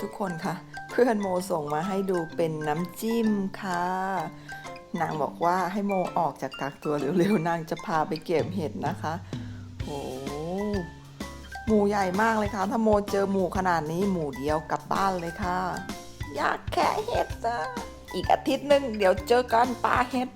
ทุกคนค่ะ เพื่อนโมส่งมาให้ดูเป็นน้ำจิ้มค่ะ นางบอกว่าให้โมออกจากกักตัวเร็วๆ นางจะพาไปเก็บเห็ดนะคะโอ้หมูใหญ่มากเลยค่ะ ถ้าโมเจอหมูขนาดนี้หมูเดียวกลับบ้านเลยค่ะ อยากแค่เห็ดนะอีกอาทิตย์หนึ่งเดี๋ยวเจอกันปลาเห็ด